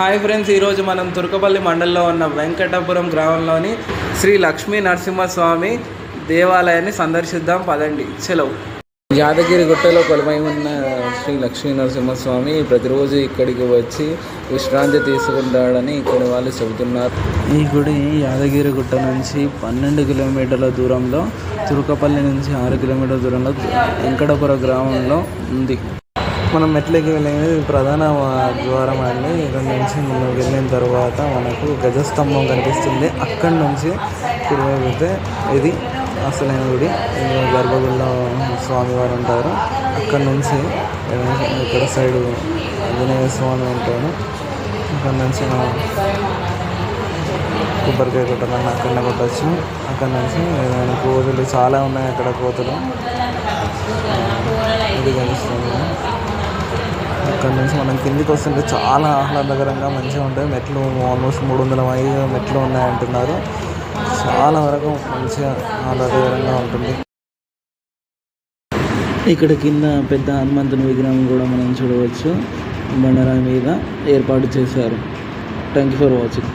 Hi friends ఈరోజు మనం తుర్కపల్లి మండలంలో ఉన్న వెంకటాపురం గ్రామంలోని శ్రీ లక్ష్మీ నరసింహస్వామి దేవాలయాన్ని సందర్శిద్దాం పదండి. సెలవు యాదగిరి గుట్టలో కొలువై ఉన్న శ్రీ లక్ష్మీ నరసింహస్వామి ప్రతిరోజు ఇక్కడికి వచ్చి విశ్రాంతి తీసుకుంటాడని ఇక్కడ వాళ్ళు చెబుతున్నారు. ఈ గుడి యాదగిరి గుట్ట నుంచి పన్నెండు కిలోమీటర్ల దూరంలో తుర్కపల్లి నుంచి ఆరు కిలోమీటర్ల దూరంలో వెంకటపుర గ్రామంలో ఉంది. మనం మెట్లకి వెళ్ళేది ప్రధాన ద్వారం అండి. ఇక్కడ నుంచి మనం వెళ్ళిన తర్వాత మనకు గజస్తంభం కనిపిస్తుంది. అక్కడి నుంచి కుడివైపు వెళ్తే ఇది అసలైన గుడి. ఇందులో గర్భగుడిలో స్వామివారు ఉంటారు. అక్కడి నుంచి ఇక్కడ సైడ్ ఆంజనేయ స్వామి ఉంటారు అక్కడి నుంచి మనం కొబ్బరికాయ కొట్టాలన్నా అక్కడనే కొట్టచ్చు. అక్కడ నుంచి ఏదైనా కోతులు చాలా ఉన్నాయి అక్కడ కోతులు ఇది కనిపిస్తుంది అక్కడ నుంచి మనం కిందికి వస్తుంటే చాలా ఆహ్లాదకరంగా మంచిగా ఉంటాయి. మెట్లు ఆల్మోస్ట్ మూడు వందల ఐదు మెట్లు ఉన్నాయంటున్నారు. చాలా వరకు మంచిగా ఆహ్లాదకరంగా ఉంటుంది. ఇక్కడ కింద పెద్ద హనుమంతుని విగ్రహం కూడా మనం చూడవచ్చు. బండరాయి మీద ఏర్పాటు చేశారు. Thank you for watching